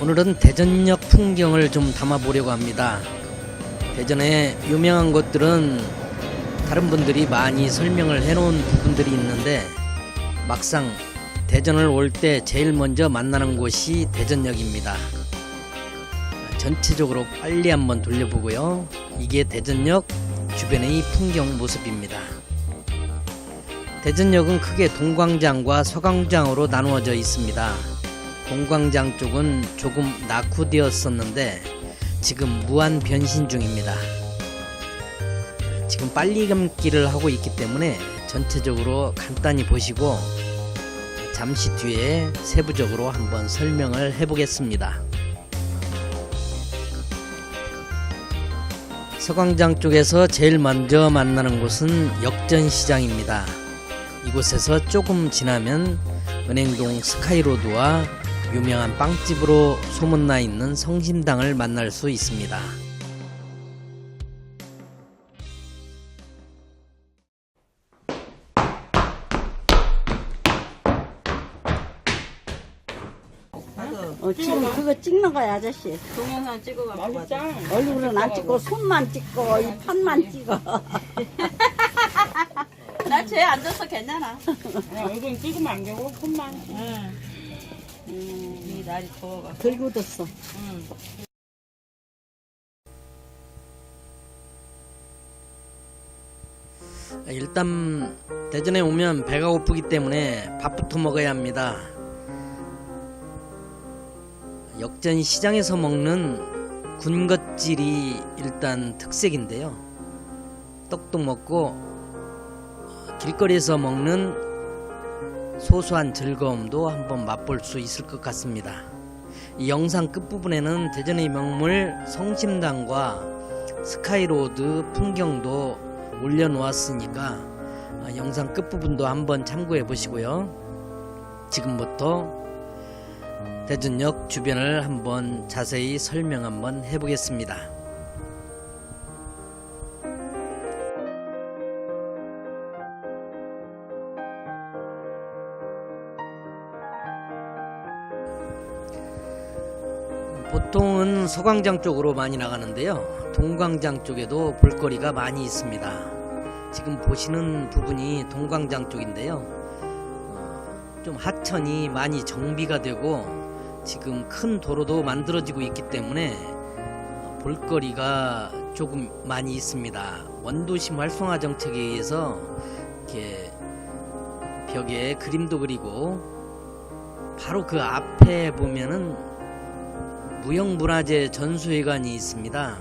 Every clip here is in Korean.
오늘은 대전역 풍경을 좀 담아보려고 합니다. 대전의 유명한 곳들은 다른 분들이 많이 설명을 해놓은 부분들이 있는데 막상 대전을 올 때 제일 먼저 만나는 곳이 대전역입니다. 전체적으로 빨리 한번 돌려보고요. 이게 대전역 주변의 풍경 모습입니다. 대전역은 크게 동광장과 서광장으로 나누어져 있습니다. 동광장 쪽은 조금 낙후되었었는데 지금 무한 변신 중입니다. 지금 빨리 감기를 하고 있기 때문에 전체적으로 간단히 보시고 잠시 뒤에 세부적으로 한번 설명을 해보겠습니다. 서광장 쪽에서 제일 먼저 만나는 곳은 역전시장입니다. 이곳에서 조금 지나면 은행동 스카이로드와 유명한 빵집으로 소문나 있는 성심당을 만날 수 있습니다. 어, 지금 그거 찍는 거야 아저씨 동영상 찍어갖고 가자. 얼굴은 안 찍고 손만 찍고 이 판만 찍어 나쟤 앉아서 괜찮아. 야, 얼굴 찍으면 안 되고 손만. 응. 이 날이 더워가. 덜 굳었어 응. 일단 대전에 오면 배가 고프기 때문에 밥부터 먹어야 합니다. 역전 시장에서 먹는 군것질이 일단 특색인데요. 떡도 먹고 어, 길거리에서 먹는 소소한 즐거움도 한번 맛볼 수 있을 것 같습니다. 이 영상 끝부분에는 대전의 명물 성심당과 스카이로드 풍경도 올려놓았으니까 어, 영상 끝부분도 한번 참고해 보시고요. 지금부터 대전역 주변을 한번 자세히 설명 한번 해보겠습니다. 보통은 서광장 쪽으로 많이 나가는데요. 동광장 쪽에도 볼거리가 많이 있습니다. 지금 보시는 부분이 동광장 쪽인데요. 어, 좀 하천이 많이 정비가 되고 지금 큰 도로도 만들어지고 있기 때문에 어, 볼거리가 조금 많이 있습니다. 원도심 활성화 정책에 의해서 이렇게 벽에 그림도 그리고 바로 그 앞에 보면은 무형문화재 전수회관이 있습니다.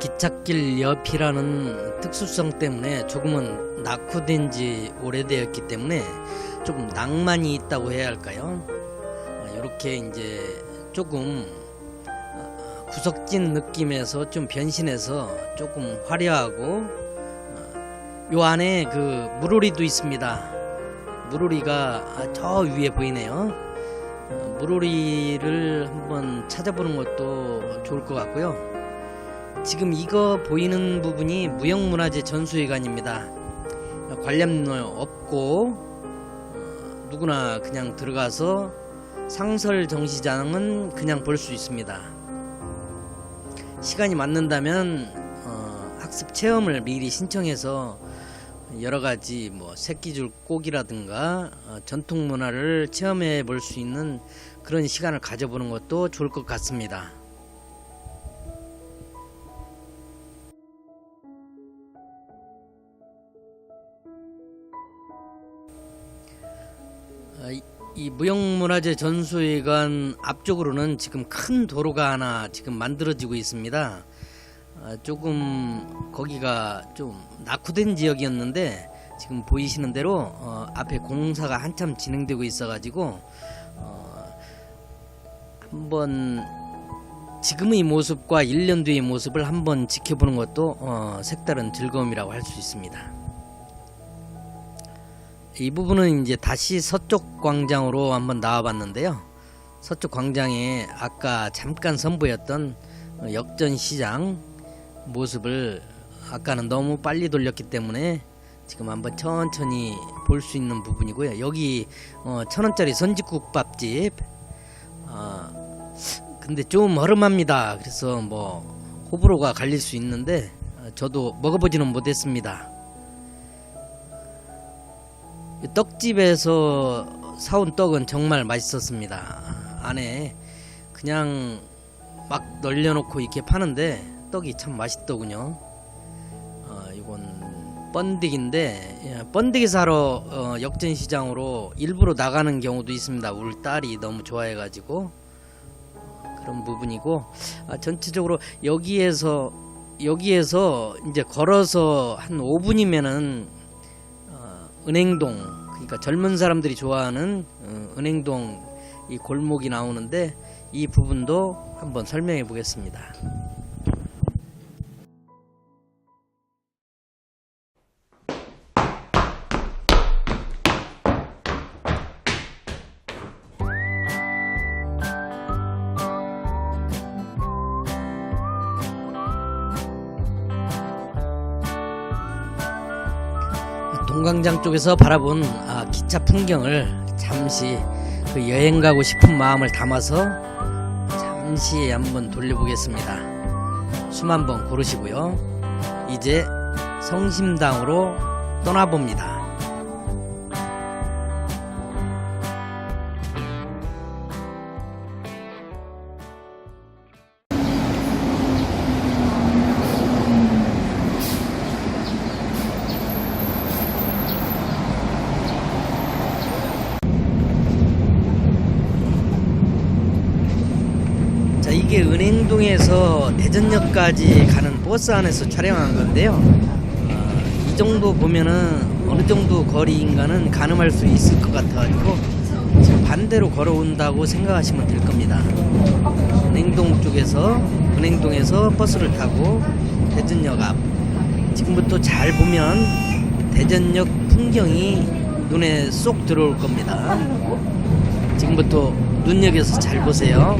기찻길 옆이라는 특수성 때문에 조금은 낙후된 지 오래되었기 때문에 조금 낭만이 있다고 해야 할까요? 이렇게 이제 조금 어, 구석진 느낌에서 좀 변신해서 조금 화려하고 어, 요 안에 그 물오리도 있습니다. 물오리가 저 위에 보이네요. 어, 물오리를 한번 찾아보는 것도 좋을 것 같고요. 지금 이거 보이는 부분이 무형문화재 전수회관입니다. 관련료 없고 어, 누구나 그냥 들어가서 상설 정시장은 그냥 볼 수 있습니다. 시간이 맞는다면 어, 학습 체험을 미리 신청해서 여러 가지 뭐 새끼줄 꼬기라든가 어, 전통 문화를 체험해 볼 수 있는 그런 시간을 가져보는 것도 좋을 것 같습니다. 어, 이- 이 무형문화재 전수회관 앞쪽으로는 지금 큰 도로가 하나 지금 만들어지고 있습니다. 어, 조금 거기가 좀 낙후된 지역이었는데 지금 보이시는 대로 어, 앞에 공사가 한참 진행되고 있어가지고 어, 한번 지금의 모습과 1년 뒤의 모습을 한번 지켜보는 것도 어, 색다른 즐거움이라고 할 수 있습니다. 이 부분은 이제 다시 서쪽 광장으로 한번 나와봤는데요. 서쪽 광장에 아까 잠깐 선보였던 어, 역전 시장 모습을 아까는 너무 빨리 돌렸기 때문에 지금 한번 천천히 볼볼수 있는 부분이고요. 여기 어, 천 원짜리 선지국밥집. 어, 근데 좀 허름합니다. 그래서 뭐 호불호가 갈릴 수 있는데 어, 저도 먹어보지는 못했습니다. 이 떡집에서 사온 떡은 정말 맛있었습니다. 안에 그냥 막 널려놓고 이렇게 파는데 떡이 참 맛있더군요. 어, 이건 번데기인데 예, 번데기 사러 어, 역전시장으로 일부러 나가는 경우도 있습니다. 우리 딸이 너무 좋아해가지고 어, 그런 부분이고 아, 전체적으로 여기에서 여기에서 이제 걸어서 한 5분이면은 어, 은행동 그러니까 젊은 사람들이 좋아하는 어, 은행동 이 골목이 나오는데 이 부분도 한번 설명해 보겠습니다. 동광장 쪽에서 바라본 아, 기차 풍경을 잠시 그 여행 가고 싶은 마음을 담아서 잠시 한번 돌려보겠습니다. 숨 한번 고르시고요. 이제 성심당으로 떠나봅니다. 이게 은행동에서 대전역까지 가는 버스 안에서 촬영한 건데요. 어, 이 정도 보면은 어느 정도 거리인가는 가늠할 수 있을 것 같아가지고 지금 반대로 걸어온다고 생각하시면 될 겁니다. 은행동 쪽에서 은행동에서 버스를 타고 대전역 앞 지금부터 잘 보면 대전역 풍경이 눈에 쏙 들어올 겁니다. 지금부터 눈여겨서 잘 보세요.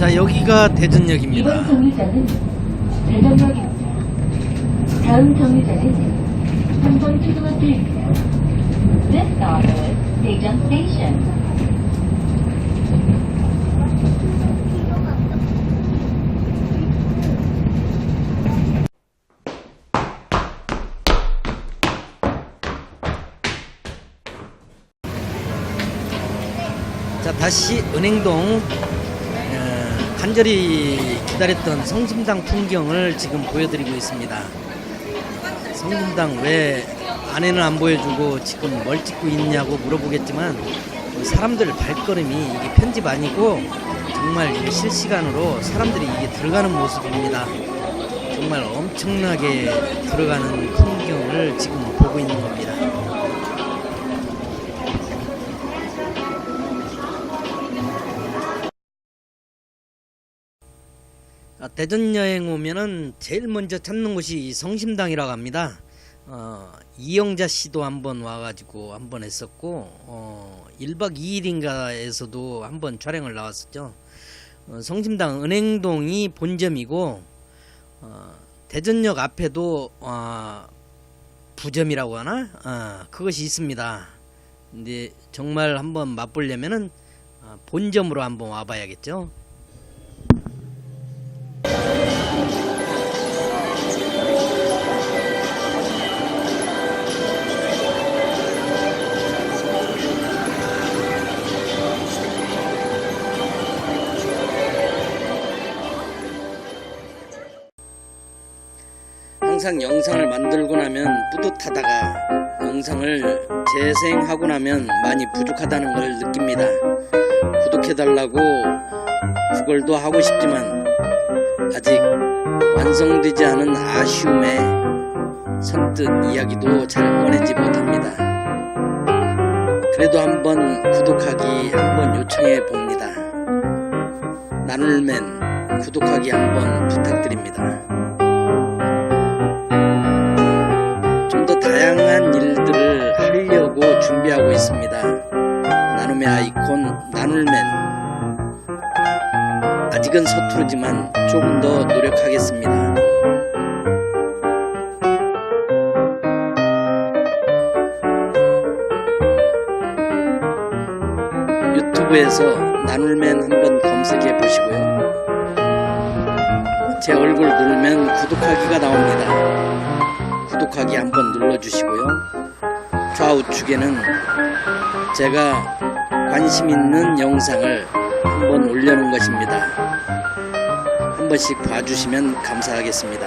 자 여기가 대전역입니다. 이번 정류장은 대전역입니다. 다음 정류장은 삼성 초등학교입니다. This stop is 대전 Station. 자 다시 은행동 어, 간절히 기다렸던 성심당 풍경을 지금 보여드리고 있습니다. 성심당 왜 안에는 안 보여주고 지금 뭘 찍고 있냐고 물어보겠지만 그 사람들 발걸음이 이게 편집 아니고 정말 실시간으로 사람들이 이게 들어가는 모습입니다. 정말 엄청나게 들어가는 풍경을 지금 보고 있는 겁니다. 대전 여행 오면은 제일 먼저 찾는 곳이 이 성심당이라고 합니다. 어, 이영자 씨도 한번 와가지고 한번 했었고, 어, 1박 2일인가에서도 한번 촬영을 나왔었죠. 어, 성심당 은행동이 본점이고, 어, 대전역 앞에도, 어, 부점이라고 하나? 어, 그것이 있습니다. 근데 정말 한번 맛보려면은, 어, 본점으로 한번 와봐야겠죠. 항상 영상을 만들고 나면 뿌듯하다가 영상을 재생하고 나면 많이 부족하다는 걸 느낍니다. 구독해달라고 구걸도 하고 싶지만 아직 완성되지 않은 아쉬움에 선뜻 이야기도 잘 꺼내지 못합니다. 그래도 한번 구독하기 한번 요청해 봅니다. 나눌맨 구독하기 한번 부탁드립니다. 다양한 일들을 하려고 준비하고 있습니다. 나눔의 아이콘 나눌맨 아직은 서투르지만 조금 더 노력하겠습니다. 유튜브에서 나눌맨 한번 검색해 보시고요. 제 얼굴 누르면 구독하기가 나옵니다. 구독하기 한번 눌러주시고요. 좌우측에는 제가 관심 있는 영상을 한번 올려놓은 것입니다. 한 번씩 봐주시면 감사하겠습니다.